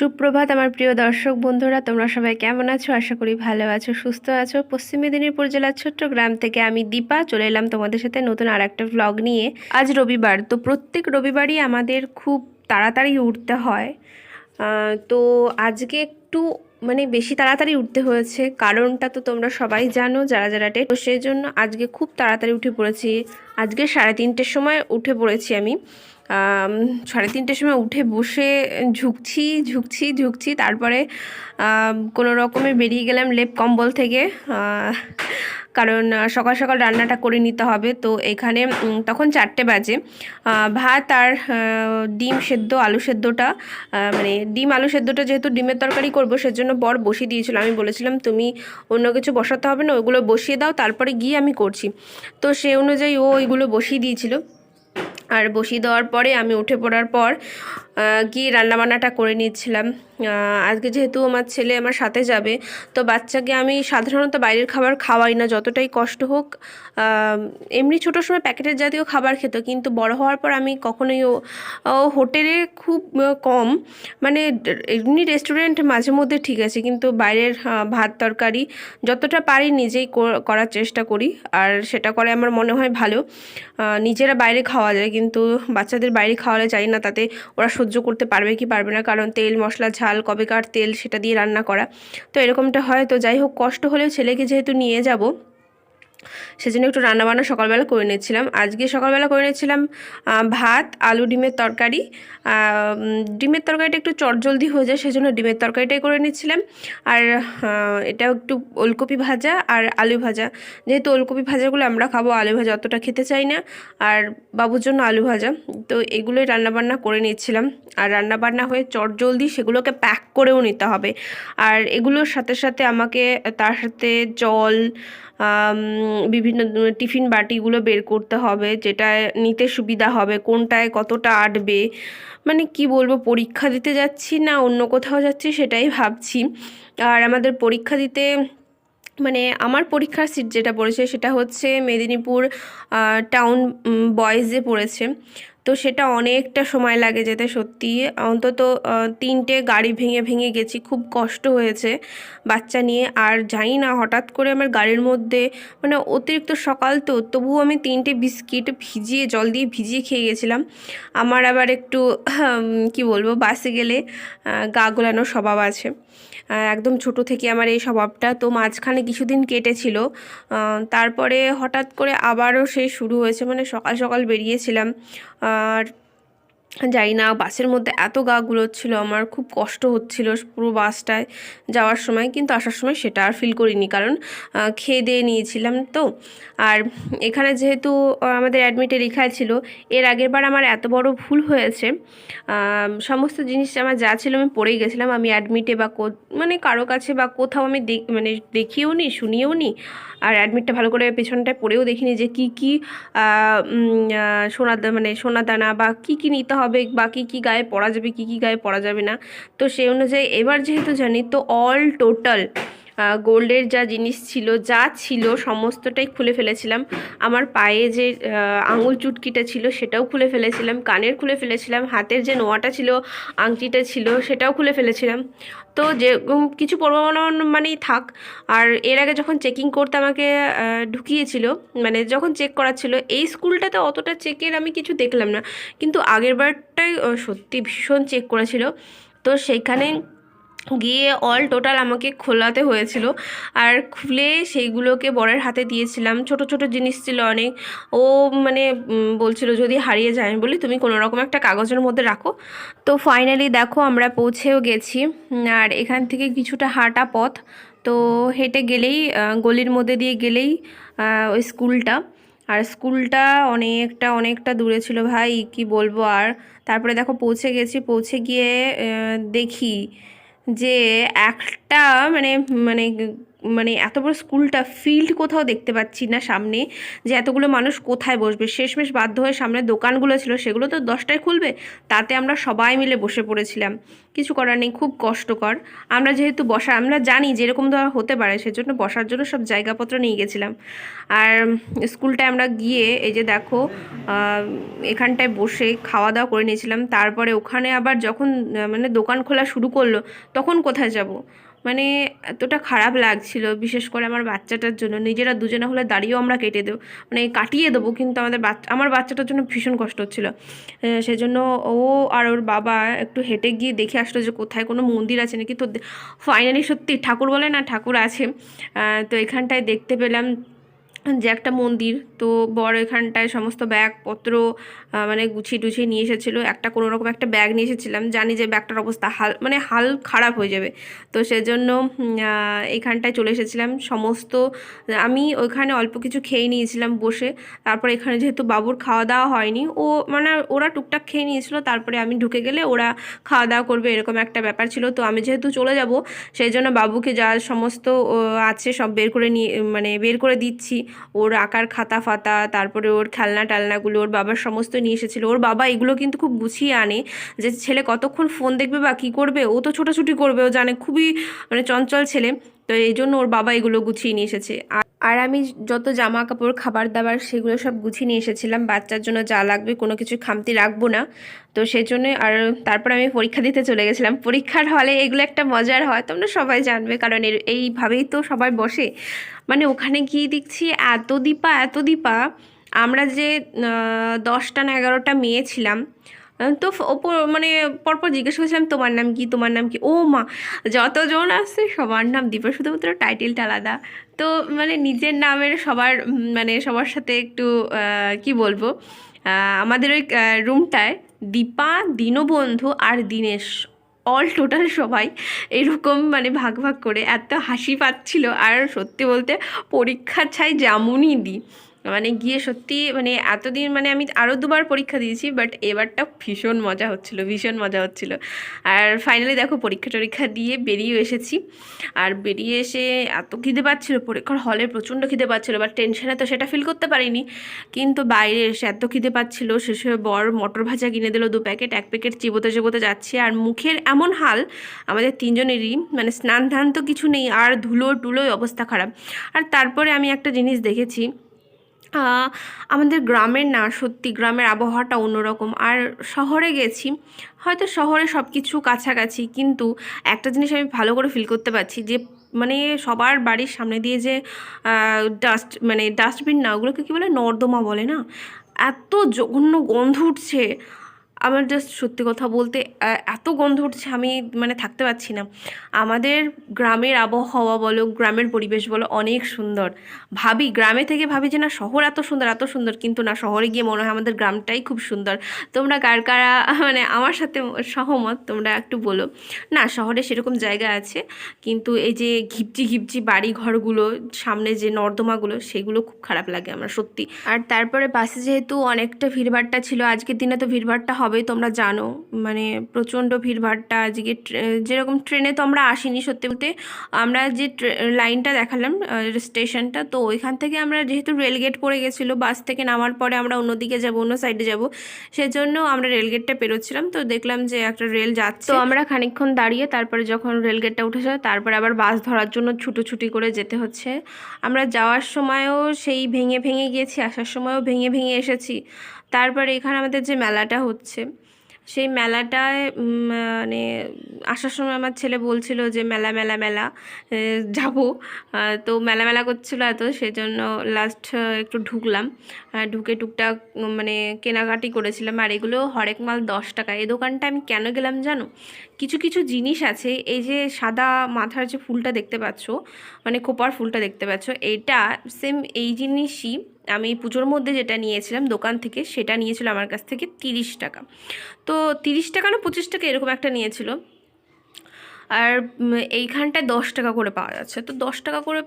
সুপ্রভাত আমার প্রিয় দর্শক বন্ধুরা তোমরা সবাই কেমন আছো? আশা করি ভালো আছো সুস্থ আছো। পশ্চিম মেদিনীপুর জেলার ছোট্ট গ্রাম থেকে আমি দীপা চলে এলাম তোমাদের সাথে নতুন আর একটা ভ্লগ নিয়ে। আজ রবিবার তো প্রত্যেক রবিবারই আমাদের খুব তাড়াতাড়ি উঠতে হয়। তো আজকে একটু মানে বেশি তাড়াতাড়ি উঠতে হয়েছে কারণটা তো তোমরা সবাই জানো যারা যারা টেট তো সেই জন্য আজকে খুব তাড়াতাড়ি উঠে পড়েছি। আজকে সাড়ে তিনটের সময় উঠে পড়েছি আমি আম, সাড়ে তিনটের সময় উঠে বসে ঝুঁকছি ঝুঁকছি ঝুঁকছি। তারপরে কোনো রকমে বেরিয়ে গেলাম লেপ কম্বল থেকে। কারণ সকাল সকাল রান্নাটা করে নিতে হবে। তো এখানে তখন চারটে বাজে। ভাত আর ডিম সেদ্ধ, আলু সেদ্ধটা। মানে ডিম, আলু সেদ্ধটা যেহেতু ডিমের তরকারি করব, সেজন্য বর বসিয়ে দিয়েছিল। আমি বলেছিলাম, তুমি অন্য কিছু বসাতে হবে না, ওইগুলো বসিয়ে দাও, তারপরে গিয়ে আমি করছি। তো সে অনুযায়ী ও ওইগুলো বসিয়ে দিয়েছিল। আর বসিয়ে দেওয়ার পরে আমি উঠে পড়ার পর গিয়ে রান্নাবান্নাটা করে নিচ্ছিলাম আহ, আজকে যেহেতু আমার ছেলে আমার সাথে যাবে তো বাচ্চাকে আমি সাধারণত বাইরের খাবার খাওয়াই না যতটাই কষ্ট হোক। এমনি ছোটোর সময় প্যাকেটের জাতীয় খাবার খেত কিন্তু বড় হওয়ার পর আমি কখনোই ও হোটেলে খুব কম। মানে এমনি রেস্টুরেন্ট মাঝে মধ্যে ঠিক আছে কিন্তু বাইরের ভাত তরকারি যতটা পারি নিজেই করার চেষ্টা করি আর সেটা করে আমার মনে হয় ভালো। নিজেরা বাইরে খাওয়া যায় কিন্তু বাচ্চাদের বাইরে খাওয়ালে চাই না তাতে ওরা সহ্য করতে পারবে কি পারবে না, কারণ তেল, মশলা, ঝাল, কবেকার তেল সেটা দিয়ে রান্না করা। তো এরকমটা হয়। তো যাই হোক, কষ্ট হলেও ছেলেকে যেহেতু নিয়ে যাব সেজন্য একটু রান্নাবান্না সকালবেলা করে নিচ্ছিলাম আজকে সকালবেলা করে নিয়েছিলাম ভাত, আলু, ডিমের তরকারি। ডিমের তরকারিটা একটু চটজলদি হয়ে যায়, সেজন্য ডিমের তরকারিটাই করে নিয়েছিলাম। আর এটা একটু ওলকপি ভাজা আর আলু ভাজা। যেহেতু ওলকপি ভাজাগুলো আমরা খাব, আলু ভাজা অতটা খেতে চাই না। আর বাবুর জন্য আলু ভাজা। তো এগুলোই রান্নাবান্না করে নিচ্ছিলাম আর রান্নাবান্না হয়ে চটজলদি সেগুলোকে প্যাক করেও নিতে হবে। আর এগুলোর সাথে সাথে আমাকে, তার সাথে জল বিভিন্ন টিফিন বাটিগুলো বের করতে হবে যেটা নিতে সুবিধা হবে, কোনটায় কতটা আটবে মানে কি বলব, পরীক্ষা দিতে যাচ্ছি না, অন্য কোথাও যাচ্ছি সেটাই ভাবছি। আর আমাদের পরীক্ষা দিতে মানে আমার পরীক্ষার সিট যেটা পড়েছে সেটা হচ্ছে মেদিনীপুর টাউন বয়েজে পড়েছে। তো সেটা অনেকটা সময় লাগে যেতে সত্যি। অন্তত তিনটে গাড়ি ভেঙে ভেঙে গেছি, খুব কষ্ট হয়েছে বাচ্চা নিয়ে। আর জানি না, হঠাৎ করে আমার গাড়ির মধ্যে মানে অতিরিক্ত সকাল তো, তবুও আমি তিনটে বিস্কিট ভিজিয়ে, জল দিয়ে ভিজিয়ে খেয়ে গেছিলাম। আমার আবার একটু কি বলব, বাসে গেলে গা গোলানোর স্বভাব আছে। একদম ছোট থেকে আমার এই স্বভাবটা। তো মাঝখানে কিছুদিন কেটেছিল। তারপরে হঠাৎ করে আবারও সেই শুরু হয়েছে। মানে সকাল সকাল বেরিয়েছিলাম। আর জানি না, বাসের মধ্যে এত গা গুলোচ্ছিল, আমার খুব কষ্ট হচ্ছিল পুরো বাসটায় যাওয়ার সময়, কিন্তু আসার সময় সেটা আর ফিল করিনি। কারণ খেয়ে দিয়ে নিয়েছিলাম তো। আর এখানে যেহেতু আমাদের অ্যাডমিটে লেখা ছিল, এর আগের বার আমার এত বড় ভুল হয়েছে সমস্ত জিনিস আমার যা ছিল আমি পড়েই গেছিলাম। আমি অ্যাডমিটে বা কো- মানে কারও কাছে বা কোথাও আমি দেখ মানে দেখিও নি, শুনিও নি। আর অ্যাডমিটটা ভালো করে পেছনটায় পড়েও দেখিনি যে কী কী সোনা মানে সোনা দানা বা কী কী নিতে হবে, বাকি কি গায়ে পরা যাবে, কি কি গায়ে পরা যাবে না। তো সেই অনুযায়ী এবার যেহেতু জানি, তো অল টোটাল গোল্ডের যা জিনিস ছিল, যা ছিল সমস্তটাই খুলে ফেলেছিলাম। আমার পায়ে যে আঙুল চুটকিটা ছিল সেটাও খুলে ফেলেছিলাম। কানের খুলে ফেলেছিলাম। হাতের যে নোয়াটা ছিল, আংটিটা ছিল, সেটাও খুলে ফেলেছিলাম। তো যে কিছু পূর্বমান মানেই থাক। আর এর আগে যখন চেকিং করতে আমাকে ঢুকিয়েছিল মানে যখন চেক করাচ্ছিল, এই স্কুলটাতে অতটা চেকের আমি কিছু দেখলাম না। কিন্তু আগের বারটাই সত্যি ভীষণ চেক করেছিল। তো সেইখানে গিয়ে অল টোটাল আমাকে খোলাতে হয়েছিল। আর খুলে সেইগুলোকে বরের হাতে দিয়েছিলাম। ছোট ছোট জিনিস ছিল অনেক। ও মানে বলছিল, যদি হারিয়ে যায় বলি, তুমি কোনো রকম একটা কাগজের মধ্যে রাখো। তো ফাইনালি দেখো, আমরা পৌঁছেও গেছি। আর এখান থেকে কিছুটা হাঁটা পথ। তো হেঁটে গেলেই গলির মধ্যে দিয়ে গেলেই ওই স্কুলটা। আর স্কুলটা অনেকটা অনেকটা দূরে ছিল, ভাই, কি বলব আর। তারপরে দেখো, পৌঁছে গেছি। পৌঁছে গিয়ে দেখি যে একটা মানে মানে মানে এত বড় স্কুলটা ফিল্ড কোথাও দেখতে পাচ্ছি না সামনে, যে এতগুলো মানুষ কোথায় বসবে? শেষমেশ বাধ্য হয়ে সামনে দোকানগুলো ছিল, সেগুলো তো দশটায় খুলবে? তাতে আমরা সবাই মিলে বসে পড়েছিলাম। কিছু করার নেই, খুব কষ্টকর। আমরা যেহেতু বসা, আমরা জানি যেরকম ধর হতে পারে, সেজন্য বসার জন্য সব জায়গাপত্র নিয়ে গেছিলাম। আর স্কুলটায় আমরা গিয়ে, এই যে দেখো এখানটায় বসে খাওয়া দাওয়া করে নিয়েছিলাম। তারপরে ওখানে আবার যখন মানে দোকান খোলা শুরু করল, তখন কোথায় যাব? মানে এতটা খারাপ লাগছিল, বিশেষ করে আমার বাচ্চাটার জন্য। নিজেরা দুজনে হলে দাঁড়িয়েও আমরা কেটে দেবো মানে কাটিয়ে দেবো, কিন্তু আমাদের বাচ্চা, আমার বাচ্চাটার জন্য ভীষণ কষ্ট হচ্ছিল। সেজন্য ও আর ওর বাবা একটু হেঁটে গিয়ে দেখে আসলো যে কোথায় কোনো মন্দির আছে নাকি। তো ফাইনালি সত্যি ঠাকুর বলে না, ঠাকুর আছে। তো এখানটায় দেখতে পেলাম যে একটা মন্দির। তো বড় এখানটায় সমস্ত ব্যাগপত্র মানে গুছিয়ে টুছিয়ে নিয়ে এসেছিল। একটা কোনো রকম একটা ব্যাগ নিয়ে এসেছিলাম। জানি যে ব্যাগটার অবস্থা হাল মানে হাল খারাপ হয়ে যাবে। তো সেজন্য এখানটায় চলে এসেছিলাম। সমস্ত, আমি ওইখানে অল্প কিছু খেয়ে নিয়েছিলাম বসে। তারপর এখানে যেহেতু বাবুর খাওয়া দাওয়া হয়নি, ও মানে ওরা টুকটাক খেয়ে নিয়েছিল। তারপরে আমি ঢুকে গেলে ওরা খাওয়া দাওয়া করবে, এরকম একটা ব্যাপার ছিল। তো আমি যেহেতু চলে যাব সেই জন্য বাবুকে যা সমস্ত আছে সব বের করে নিয়ে মানে বের করে দিচ্ছি। ওর আঁকার খাতা ফাতা তারপরে ওর খেলনা টালনাগুলো ওর বাবার সমস্ত নিয়ে এসেছিল। ওর বাবা এগুলো কিন্তু খুব গুছিয়ে আনে যে ছেলে কতক্ষণ ফোন দেখবে বা কী করবে, ও তো ছোটাছুটি করবে, ও জানে খুবই মানে চঞ্চল ছেলে। তো এই জন্য ওর বাবা এগুলো গুছিয়ে নিয়ে এসেছে। আর আর আমি যত জামা কাপড় খাবার দাবার সেগুলো সব গুছিয়ে নিয়ে এসেছিলাম। বাচ্চার জন্য যা লাগবে, কোনো কিছু খামতি রাখব না। তো সেই জন্য আর তারপর আমি পরীক্ষা দিতে চলে গেছিলাম। পরীক্ষার হলে এগুলো একটা মজার হয়, তোমরা সবাই জানবে। কারণ এইভাবেই তো সবাই বসে। মানে ওখানে গিয়ে দেখছি এত দীপা এত দীপা। আমরা যে দশটা না এগারোটা মেয়ে ছিলাম তো ওপর মানে পরপর জিজ্ঞেস করেছিলাম, তোমার নাম কি? তোমার নাম কি? ও মা, যতজন আসছে সবার নাম দীপা, শুধুমাত্র টাইটেলটা আলাদা। তো মানে নিজের নামের সবার মানে সবার সাথে একটু কি বলব আমাদের ওই রুমটায় দীপা, দীনবন্ধু আর দীনেশ। অল টোটাল সবাই এরকম মানে ভাগ ভাগ করে এত হাসি পাচ্ছিল। আর সত্যি বলতে পরীক্ষা ছাই যেমনই দিই। মানে গিয়ে সত্যি মানে এতদিন মানে আমি আরও দুবার পরীক্ষা দিয়েছি বাট এবারটা ভীষণ মজা হচ্ছিল, ভীষণ মজা হচ্ছিল। আর ফাইনালি দেখো পরীক্ষা টরীক্ষা দিয়ে বেরিয়ে এসেছি। আর বেরিয়ে এসে এত খিদে পাচ্ছিল, পরীক্ষার হলে প্রচণ্ড খিদে পাচ্ছিল বাট টেনশনে তো সেটা ফিল করতে পারিনি। কিন্তু বাইরে এসে এত খিদে পাচ্ছিল, শেষে বর মটর ভাজা কিনে দিল দু প্যাকেট এক প্যাকেট চিবোতে চিবোতে যাচ্ছে। আর মুখের এমন হাল, আমাদের তিনজনেরই মানে স্নান ধান তো কিছু নেই, আর ধুলো টুলোই অবস্থা খারাপ। আর তারপরে আমি একটা জিনিস দেখেছি আমাদের গ্রামের না, সত্যি গ্রামের আবহাওয়াটা অন্যরকম। আর শহরে গেছি, হয়তো শহরে সব কিছু কাছাকাছি, কিন্তু একটা জিনিস আমি ভালো করে ফিল করতে পারছি যে মানে সবার বাড়ির সামনে দিয়ে যে ডাস্ট মানে ডাস্টবিন না, ওগুলোকে কী বলে? নর্দমা বলে না? এত জঘন্য গন্ধ উঠছে। আমার জাস্ট সত্যি কথা বলতে এত গন্ধ উঠছে আমি মানে থাকতে পারছি না। আমাদের গ্রামের আবহাওয়া বলো, গ্রামের পরিবেশ বলো অনেক সুন্দর। ভাবি, গ্রামে থেকে ভাবি যে না, শহর এত সুন্দর এত সুন্দর, কিন্তু না, শহরে গিয়ে মনে হয় আমাদের গ্রামটাই খুব সুন্দর। তোমরা কার কারা মানে আমার সাথে সহমত, তোমরা একটু বলো। না, শহরে সেরকম জায়গা আছে, কিন্তু এই যে ঘিপচি ঘিপচি বাড়ি ঘরগুলো সামনে যে নর্দমাগুলো, সেগুলো খুব খারাপ লাগে আমার সত্যি। আর তারপরে বাসে যেহেতু অনেকটা ভিড়ভাড়টা ছিল, আজকের দিনে তো ভিড়ভাড়টা হবেই তোমরা জানো। মানে প্রচণ্ড ভিড়ভাড়টা আজকে যেরকম ট্রেনে তো আমরা আসিনি সত্যি বলতে। আমরা যে লাইনটা দেখালাম স্টেশনটা, তো ওইখান থেকে আমরা যেহেতু রেলগেট পড়ে গেছিল, বাস থেকে নামার পরে আমরা অন্যদিকে যাব, অন্য সাইডে যাব, সেজন্য আমরা রেলগেটটা পেরোচ্ছিলাম। তো দেখলাম যে একটা রেল যাচ্ছে। তো আমরা খানিকক্ষণ দাঁড়িয়ে তারপরে যখন রেলগেটটা উঠেছে তারপরে আবার বাস ধরার জন্য ছুটোছুটি করে যেতে হচ্ছে। আমরা যাওয়ার সময়ও সেই ভেঙে ভেঙে গিয়েছি, আসার সময়ও ভেঙে ভেঙে এসেছি। তারপরে এখানে আমাদের যে মেলাটা হচ্ছে, সেই মেলাটায় মানে আসার সময় আমার ছেলে বলছিল যে, মেলা মেলা মেলা যাব। তো মেলা মেলা করছিল এত সেই জন্য লাস্ট একটু ঢুকলাম। ঢুকে টুকটাক মানে কেনাকাটি করেছিলাম। আর এগুলো হরেক মাল দশ টাকা। এই দোকানটা আমি কেন গেলাম জানো? কিছু কিছু জিনিস আছে, এই যে সাদা মাথার যে ফুলটা দেখতে পাচ্ছ মানে খোপার ফুলটা দেখতে পাচ্ছ এটা সেম এই জিনিসই আমি পুজোর মধ্যে যেটা নিয়েছিলাম, দোকান থেকে সেটা নিয়েছিল আমার কাছ থেকে তিরিশ টাকা। তো তিরিশ টাকা না পঁচিশ টাকা এরকম একটা নিয়েছিল। আর এইখানটায় দশ টাকা করে পাওয়া যাচ্ছে। তো দশ টাকা করে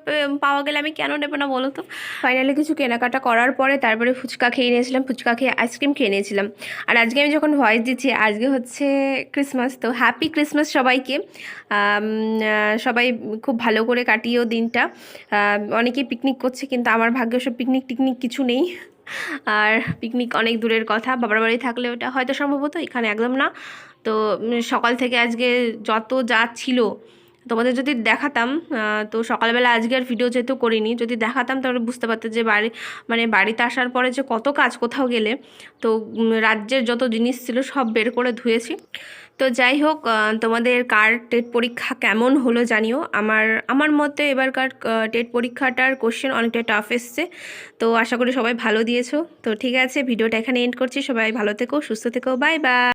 পাওয়া গেলে আমি কেন নেব না বলো তো? ফাইনালি কিছু কেনাকাটা করার পরে তারপরে ফুচকা খেয়ে নিয়েছিলাম ফুচকা খেয়ে আইসক্রিম খেয়ে নিয়েছিলাম। আর আজকে আমি যখন ভয়েস দিচ্ছি আজকে হচ্ছে ক্রিসমাস তো হ্যাপি ক্রিসমাস সবাইকে। সবাই খুব ভালো করে কাটিয়েও দিনটা। আহ, অনেকেই পিকনিক করছে কিন্তু আমার ভাগ্যে সব পিকনিক টিকনিক কিছু নেই। আর পিকনিক অনেক দূরের কথা বাবার বাড়ি থাকলে ওটা হয়তো সম্ভবত এখানে একদম না। তো সকাল থেকে আজকে যত যা ছিল, তোমাদের যদি দেখাতাম তো সকালবেলা আজকে আর ভিডিও যেহেতু করিনি, যদি দেখাতাম তাহলে বুঝতে পারতে যে বাড়ি মানে বাড়িতে আসার পরে যে কত কাজ কোথাও গেলে, তো রাজ্যের যত জিনিস ছিল সব বের করে ধুয়েছি। তো যাই হোক তোমাদের কার টেট পরীক্ষা কেমন হলো জানিও। আমার আমার মতে এবারকার টেট পরীক্ষাটার কোশ্চেন অনেকটা টাফ এসছে। তো আশা করি সবাই ভালো দিয়েছ। তো ঠিক আছে ভিডিওটা এখানে এন্ড করছি। সবাই ভালো থেকো, সুস্থ থেকো। Bye bye